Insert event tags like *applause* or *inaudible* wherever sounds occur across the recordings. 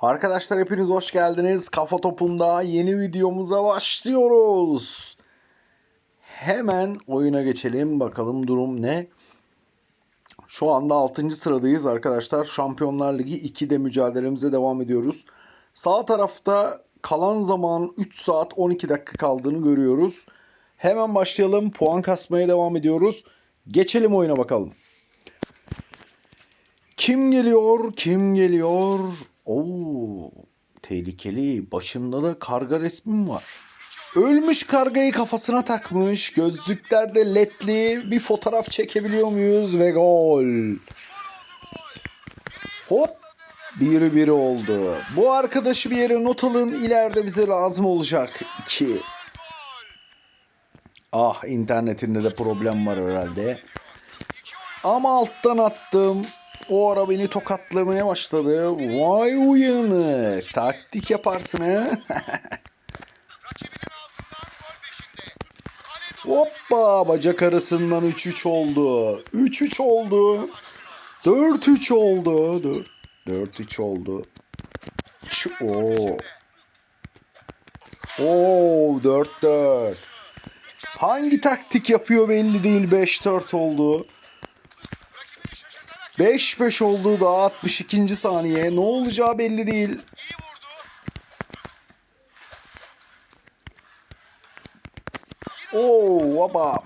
Arkadaşlar hepiniz hoş geldiniz. Kafa Topu'nda yeni videomuza başlıyoruz. Hemen oyuna geçelim. Bakalım durum ne? Şu anda 6. sıradayız arkadaşlar. Şampiyonlar Ligi 2'de mücadelemize devam ediyoruz. Sağ tarafta kalan zaman 3 saat 12 dakika kaldığını görüyoruz. Hemen başlayalım. Puan kasmaya devam ediyoruz. Geçelim oyuna bakalım. Kim geliyor? Kim geliyor? Oo, tehlikeli. Başında da karga resmim var. Ölmüş kargayı kafasına takmış. Gözlüklerde ledli bir fotoğraf çekebiliyor muyuz? Ve gol. Hop. Bir bir oldu. Bu arkadaşı bir yere not alın. İleride bize lazım olacak. 2. Ah internetinde de problem var herhalde. Ama alttan attım. O ara beni tokatlamaya başladı. Vay uyanık. Taktik yaparsın ha. Hoppa bacak arasından 3-3 oldu. 3-3 oldu. 4-3 oldu. 4-3 oldu. Şu, oo. Oo 4-4. Hangi taktik yapıyor belli değil. 5-4 oldu. 5-5 oldu daha 62. saniye. Ne olacağı belli değil. Oo baba.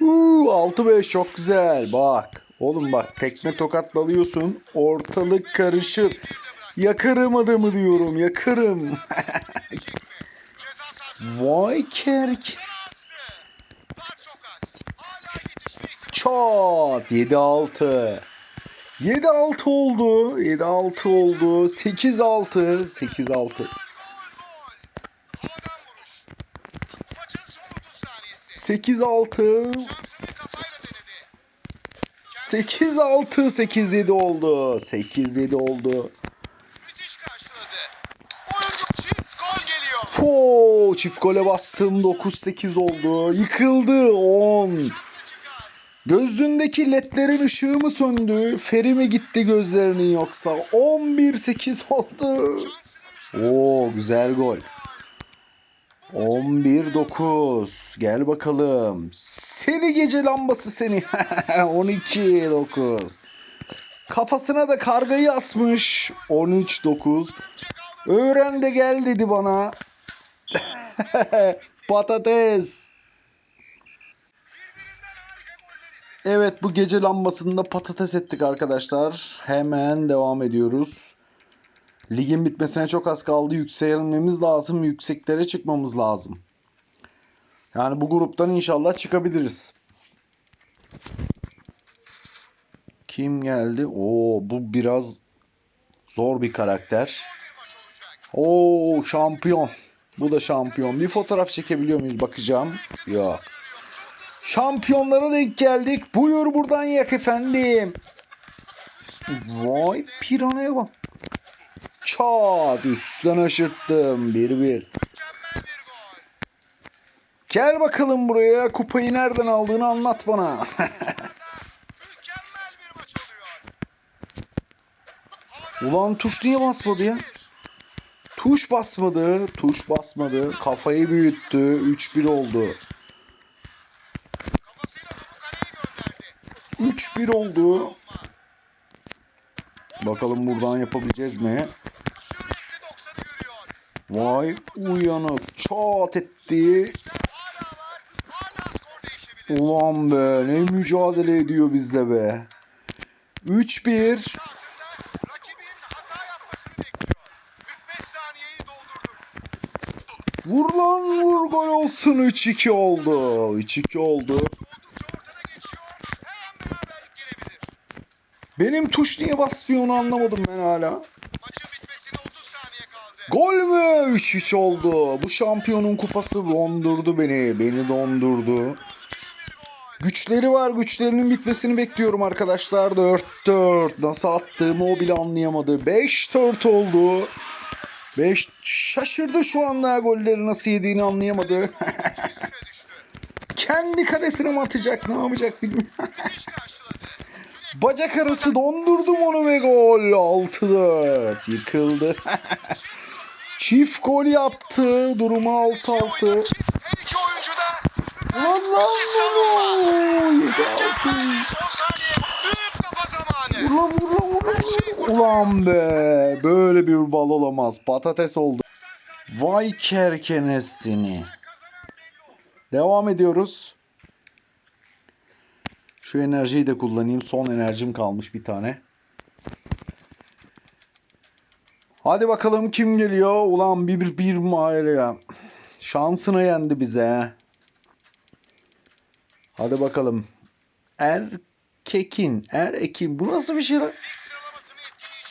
Uuu 6-5 çok güzel. Bak. Oğlum bak tekme tokatla alıyorsun. Ortalık karışır. Yakarım adamı diyorum. Yakarım. *laughs* Vay kerk. Çat 7-6. 7-6 oldu. 7-6 oldu. 8-6. 8-6. 8-6. 8-6. 8-7 oldu. 8-7 oldu. Müthiş karşıladı. Oyuncu çift gol geliyor. Po çift gole bastım 9-8 oldu. Yıkıldı 10. Gözündeki ledlerin ışığı mı söndü? Feri mi gitti gözlerinin yoksa? 11-8 oldu. Oo güzel gol. 11-9. Gel bakalım. Seni gece lambası seni. *laughs* 12-9. Kafasına da kargayı asmış. 13-9. Öğren de gel dedi bana. *laughs* Patates. Evet bu gece lambasında patates ettik arkadaşlar. Hemen devam ediyoruz. Ligin bitmesine çok az kaldı. Yükselmemiz lazım. Yükseklere çıkmamız lazım. Yani bu gruptan inşallah çıkabiliriz. Kim geldi? Oo bu biraz zor bir karakter. Oo şampiyon. Bu da şampiyon. Bir fotoğraf çekebiliyor muyuz bakacağım. Yok. Şampiyonlara denk geldik. Buyur buradan yak efendim. Vay piranaya bak. Çat üstten aşırttım. 1-1. Gel bakalım buraya. Kupayı nereden aldığını anlat bana. *laughs* Ulan tuş niye basmadı ya? Tuş basmadı. Tuş basmadı. Kafayı büyüttü. 3-1 oldu. 3-1 oldu. Bakalım buradan yapabileceğiz mi? Sürekli 90'ı yürüyor. Vay uyanık. Çat etti. Ulan be ne mücadele ediyor bizde be. 3-1. Şansında rakibin hata yapmasını bekliyor. 45 saniyeyi doldurduk. Vur lan vur gol olsun 3-2 oldu. 3-2 oldu. Benim tuş niye basmıyor onu anlamadım ben hala. Maçın bitmesine 30 saniye kaldı. Gol mü? 3-3 oldu. Bu şampiyonun kupası dondurdu beni. Beni dondurdu. Güçleri var. Güçlerinin bitmesini bekliyorum arkadaşlar. 4-4. Nasıl attığımı o bile anlayamadı. 5-4 oldu. 5 şaşırdı şu anda golleri nasıl yediğini anlayamadı. *laughs* Kendi kalesine mi atacak ne yapacak bilmiyorum. Bacak arası dondurdum onu ve gol. 6-4. Yıkıldı. *laughs* Çift gol yaptı. Durumu 6-6. Her iki oyuncu da Lan lan lan. 7-6. son saniye büyük kafa zamanı. Ulan ulan ulan. Ulan be. Böyle bir bal olamaz. Patates oldu. Vay kerkenesini. Devam ediyoruz. Şu enerjiyi de kullanayım. Son enerjim kalmış bir tane. Hadi bakalım kim geliyor? Ulan bir bir bir mahir ya. Şansına yendi bize. Hadi bakalım. Erkekin. Erekin. Bu nasıl bir şey lan?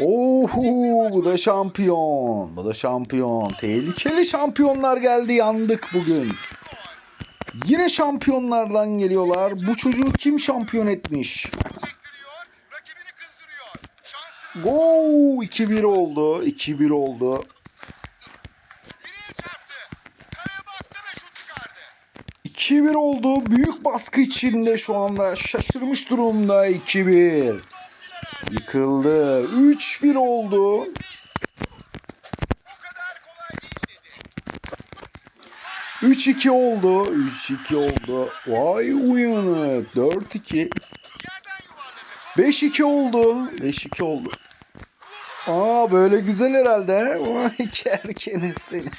Oho bu da şampiyon. Bu da şampiyon. Tehlikeli şampiyonlar geldi yandık bugün. Yine şampiyonlardan geliyorlar. Bu çocuğu kim şampiyon etmiş? Gol 2-1 oldu. 2-1 oldu. direğe çarptı. Kaleye baktı ve şut çıkardı. 2-1 oldu. Büyük baskı içinde şu anda. Şaşırmış durumda 2-1. Yıkıldı. 3-1 oldu. Bu kadar kolay değil dedi. 3-2 oldu. 3-2 oldu. Vay uyanık. 4-2. Yerden yuvarladı. 5-2 oldu. 5-2 oldu. Aa böyle güzel herhalde. Vay *laughs* kerkenesin.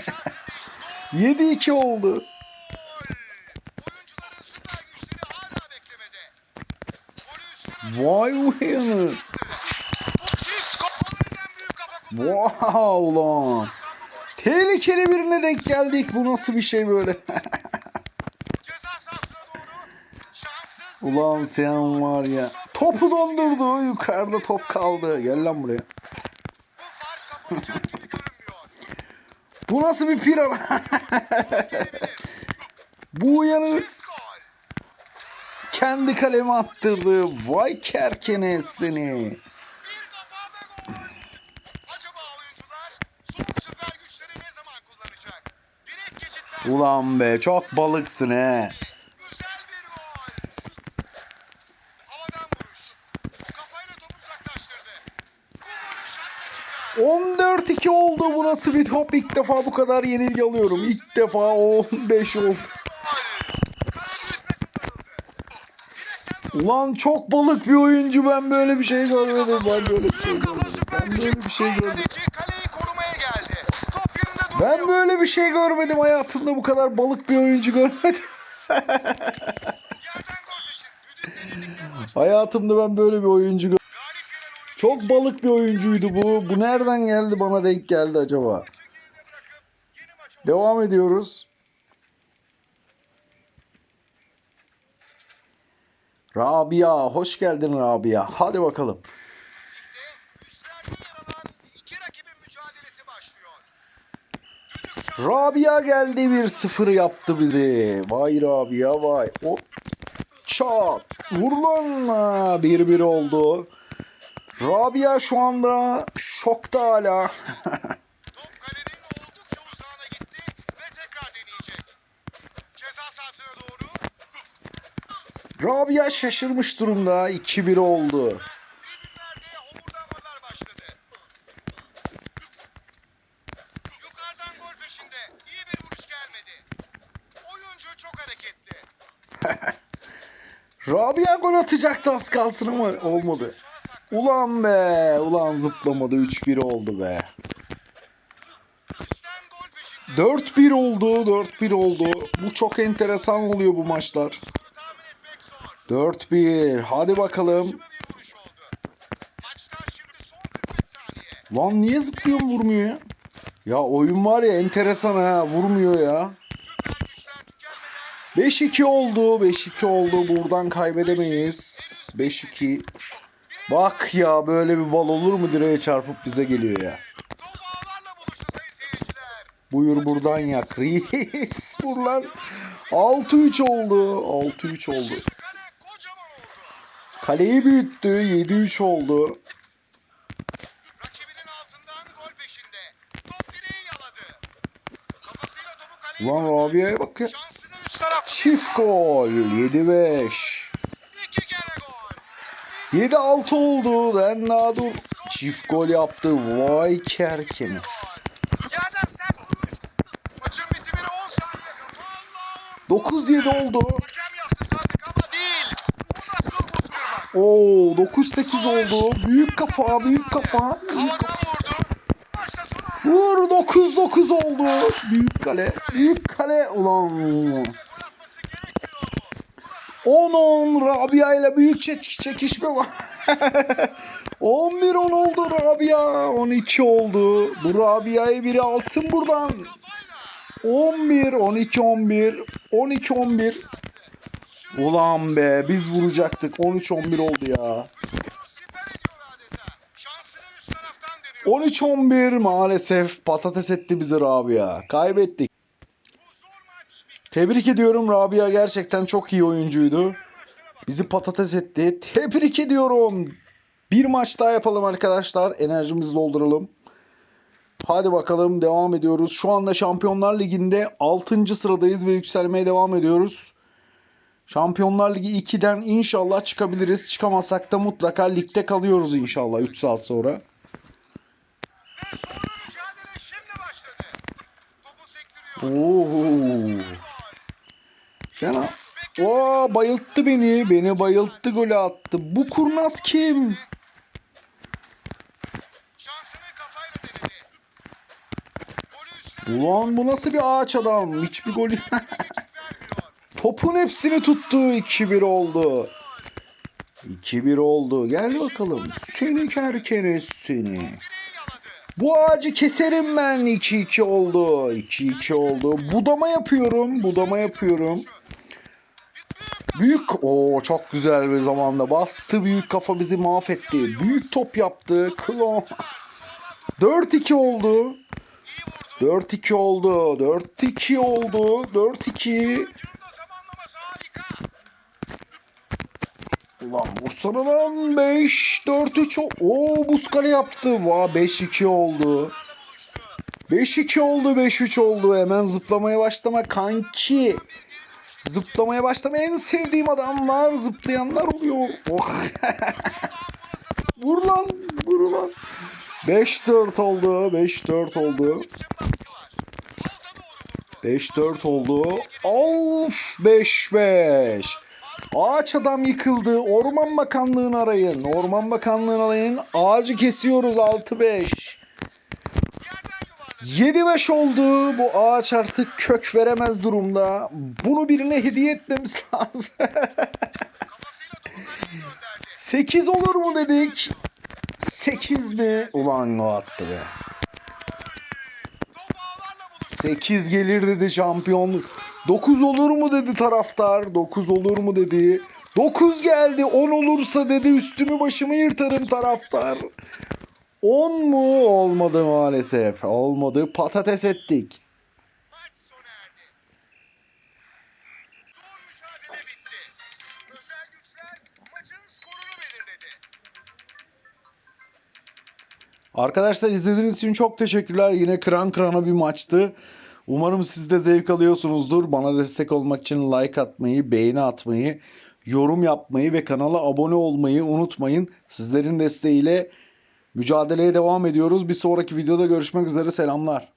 7-2 *laughs* oldu. Vay kullandı. Wow ulan. Tehlikeli birine denk geldik. Bu nasıl bir şey böyle? Ulan sen var ya. Topu dondurdu. Yukarıda top kaldı. Gel lan buraya. Bu nasıl bir piran? Bu gol. Kendi kaleme attırdı. Vay kerkenesini. Bir Ulan be çok balıksın he. 14-2 oldu. Bu nasıl bir top? İlk defa bu kadar yenilgi alıyorum. İlk defa 15 oldu. Ulan çok balık bir oyuncu. Ben böyle bir şey görmedim. Ben böyle bir şey görmedim. Ben böyle bir şey görmedim. Kaleci kaleyi korumaya geldi. Top yerinde duruyor. Ben böyle bir şey görmedim. Hayatımda bu kadar balık bir oyuncu görmedim. Hayatımda ben böyle bir oyuncu gör- Çok balık bir oyuncuydu bu. Bu nereden geldi bana denk geldi acaba? Devam ediyoruz. Rabia, hoş geldin Rabia. Hadi bakalım. Rabia geldi 1-0 yaptı bizi. Vay Rabia vay. Hop. Çat. Vur lan. Ha, 1-1 oldu. Rabia şu anda şokta hala. Rabia şaşırmış durumda. 2-1 oldu. Tribünlerde homurdanmalar başladı. Yukarıdan gol peşinde. İyi bir vuruş gelmedi. Oyuncu çok hareketli. Rabia gol atacaktı az kalsın ama olmadı. Ulan be. Ulan zıplamadı. 3-1 oldu be. Üstten gol peşinde. 4-1 oldu. 4-1 oldu. Bu çok enteresan oluyor bu maçlar. Skoru tahmin etmek zor. 4-1. Hadi bakalım. Şıma bir vuruş oldu. Maçtan şimdi son 45 saniye. Lan niye zıplıyor vurmuyor ya? Ya oyun var ya enteresan ha. Vurmuyor ya. Süper güçler tükenmeden 5-2 oldu. 5-2 oldu. Buradan kaybedemeyiz. 5-2. Bak ya böyle bir bal olur mu direğe çarpıp bize geliyor ya. Buyur buradan yak. *laughs* Reis vur lan. 6-3 oldu. 6-3 oldu. Kaleyi büyüttü. 7-3 oldu. Ulan. Rabia'ya bak ya. Taraf. Çift gol. 7-5. İki kere gol. 7-6 oldu. Ben daha dur. Çift gol yaptı. Vay kerkeni. Yerden sert vuruş. Maçın bitimine 10 saniye kaldı. Allah'ım. 9-7 oldu. Oo 9-8 oldu. Büyük kafa, büyük kafa. Büyük kafa. Vur 9-9 oldu. Büyük kale. Büyük kale. Ulan. gol atması gerekmiyor mu? Bu nasıl 10-10 Rabia ile büyük çek- çekişme var. *laughs* 11-10 oldu Rabia. 12 oldu. Bu Rabia'yı biri alsın buradan. kafayla? 11, 12, 11, 12, 11. Ulan be biz vuracaktık. 13, 11 oldu ya. Vücudunu siper ediyor adeta. Şansını üst taraftan deniyor. 13, 11 maalesef patates etti bizi Rabia. Kaybettik. Bu zor maç bitti. Tebrik ediyorum Rabia gerçekten çok iyi oyuncuydu. Bizi patates etti. Tebrik ediyorum. Bir maç daha yapalım arkadaşlar. Enerjimizi dolduralım. Hadi bakalım devam ediyoruz. Şu anda Şampiyonlar Ligi'nde 6. sıradayız ve yükselmeye devam ediyoruz. Şampiyonlar Ligi 2'den inşallah çıkabiliriz. Çıkamazsak da mutlaka ligde kalıyoruz inşallah 3 saat sonra. Ve zorlu mücadele şimdi başladı. Topu sektiriyor. Oo. Fena. Oo, bayılttı beni. Beni bayılttı golü attı. Bu kurnaz kim? Ulan bu nasıl bir ağaç adam? Hiçbir golü... *laughs* Topun hepsini tuttu. 2-1 oldu. 2-1 oldu. Gel bakalım. Seni kerkeniz seni. Bu ağacı keserim ben. 2-2 oldu. 2-2 oldu. Budama yapıyorum. Budama yapıyorum. Büyük o çok güzel bir zamanda bastı büyük kafa bizi mahvetti. Büyük top yaptı. Klon. 4-2 oldu. 4-2 oldu. 4-2 oldu. 4-2. Oyuncunun da zamanlaması harika. Ulan vursana lan 5 4 3 Oo buz kale yaptı. Va 5-2 oldu. 5-2 oldu 5-3 oldu. Hemen zıplamaya başlama kanki. Zıplamaya başlama en sevdiğim adamlar zıplayanlar oluyor. Oh. *laughs* vur lan vur lan. 5-4 oldu 5-4 oldu. Oldukça baskı var. Alta doğru vurdu. 5-4 oldu. Of 5-5. Ağaç adam yıkıldı. Orman Bakanlığı'nı arayın. Orman Bakanlığı'nı arayın. Ağacı kesiyoruz 6-5. Yerden yuvarladı. 7-5 oldu. Bu ağaç artık kök veremez durumda. Bunu birine hediye etmemiz *laughs* lazım. Kafasıyla topu kaleye gönderdi. 8 olur mu dedik. 8 mi? Ulan o attı be. Top ağlarla buluştu. 8 gelir dedi şampiyonluk. 9 olur mu dedi taraftar. 9 olur mu dedi. 9 geldi. 10 olursa dedi üstümü başımı yırtarım taraftar. 10 mu? Olmadı maalesef. Olmadı. Patates ettik. Arkadaşlar izlediğiniz için çok teşekkürler. Yine kıran kırana bir maçtı. Umarım siz de zevk alıyorsunuzdur. Bana destek olmak için like atmayı, beğeni atmayı, yorum yapmayı ve kanala abone olmayı unutmayın. Sizlerin desteğiyle mücadeleye devam ediyoruz. Bir sonraki videoda görüşmek üzere. Selamlar.